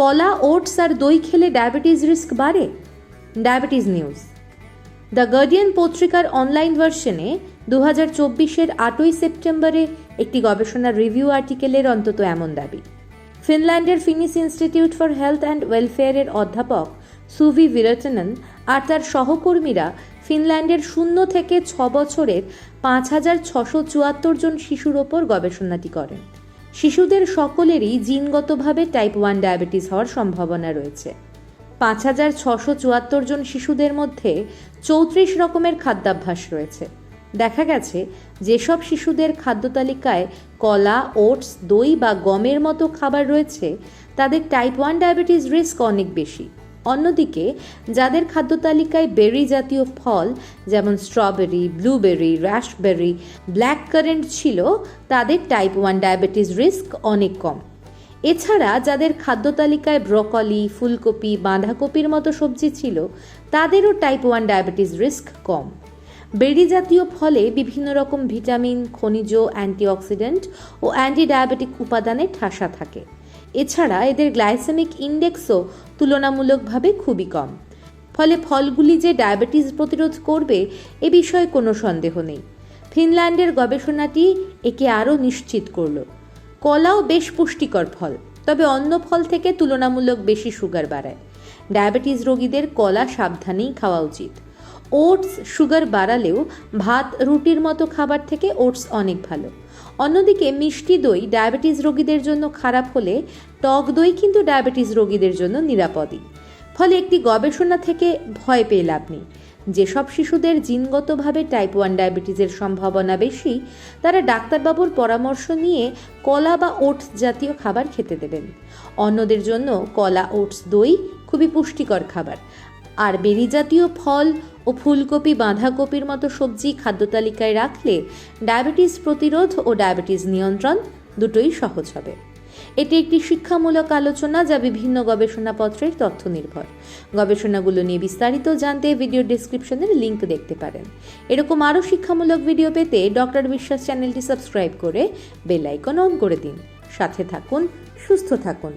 কলা, ওটস আর দই খেলে ডায়াবেটিস রিস্ক বাড়ে। Diabetes news. দ্য গার্ডিয়ান পত্রিকার অনলাইন ভার্সনে দু হাজার চব্বিশের আটই সেপ্টেম্বরে একটি গবেষণার রিভিউ আর্টিকেলের অন্তত এমন দাবি। ফিনল্যান্ডের Finnish institute for health and ওয়েলফেয়ারের অধ্যাপক সুভি ভিরটনন আর তার সহকর্মীরা ফিনল্যান্ডের শূন্য থেকে ছ বছরের পাঁচ হাজার ছশো চুয়াত্তর জন শিশুর ওপর গবেষণাটি করেন। শিশুদের সকলেরই জিনগতভাবে টাইপ ওয়ান ডায়াবেটিস হওয়ার সম্ভাবনা রয়েছে। পাঁচ হাজার ছশো চুয়াত্তর জন শিশুদের মধ্যে চৌত্রিশ রকমের খাদ্যাভ্যাস রয়েছে। দেখা গেছে, যেসব শিশুদের খাদ্য তালিকায় কলা, ওটস, দই বা গমের মতো খাবার রয়েছে, তাদের টাইপ ওয়ান ডায়াবেটিস রিস্ক অনেক বেশি। অন্যদিকে, যাদের খাদ্য তালিকায় বেরি জাতীয় ফল, যেমন strawberry, blueberry raspberry black currant ছিল, তাদের টাইপ ওয়ান ডায়াবেটিস রিস্ক অনেক কম। এছাড়া যাদের খাদ্য তালিকায় ব্রকলি, ফুলকপি, বাঁধাকপির মতো সবজি ছিল, তাদেরও টাইপ ওয়ান ডায়াবেটিস রিস্ক কম। বেরি জাতীয় ফলে বিভিন্ন রকম ভিটামিন, খনিজ, অ্যান্টিঅক্সিডেন্ট ও অ্যান্টি ডায়াবেটিক উপাদানে ঠাসা থাকে। এছাড়া এদের গ্লাইসেমিক ইন্ডেক্সও তুলনামূলকভাবে খুবই কম। ফলে ফলগুলি যে ডায়াবেটিস প্রতিরোধ করবে এ বিষয়ে কোনো সন্দেহ নেই। ফিনল্যান্ডের গবেষণাটি একে আরও নিশ্চিত করল। কলাও বেশ পুষ্টিকর ফল, তবে অন্য ফল থেকে তুলনামূলক বেশি সুগার বাড়ায়। ডায়াবেটিস রোগীদের কলা সাবধানেই খাওয়া উচিত। ওটস সুগার বাড়ালেও ভাত, রুটির মতো খাবার থেকে ওটস অনেক ভালো। অন্যদিকে মিষ্টি দই ডায়াবেটিস রোগীদের জন্য খারাপ হলে টক দই কিন্তু ডায়াবেটিস রোগীদের জন্য নিরাপদই। ফলে একটি গবেষণা থেকে ভয় পেয়ে লাভ নেই। যেসব শিশুদের জিনগতভাবে টাইপ ওয়ান ডায়াবেটিসের সম্ভাবনা বেশি, তারা ডাক্তারবাবুর পরামর্শ নিয়ে কলা বা ওটস জাতীয় খাবার খেতে দেবেন। অন্যদের জন্য কলা, ওটস, দই খুবই পুষ্টিকর খাবার। আর বেরি জাতীয় ফল ও ফুলকপি, বাঁধাকপির মতো সবজি খাদ্য তালিকায় রাখলে ডায়াবেটিস প্রতিরোধ ও ডায়াবেটিস নিয়ন্ত্রণ দুটোই সহজ হবে। এটি একটি শিক্ষামূলক আলোচনা যা বিভিন্ন গবেষণাপত্রের তথ্য নির্ভর গবেষণাগুলো নিয়ে বিস্তারিত জানতে ভিডিও ডিসক্রিপশনের লিংক দেখতে পারেন। এরকম আরও শিক্ষামূলক ভিডিও পেতে ডক্টর বিশ্বাস চ্যানেলটি সাবস্ক্রাইব করে বেল আইকন অন করে দিন। সাথে থাকুন, সুস্থ থাকুন।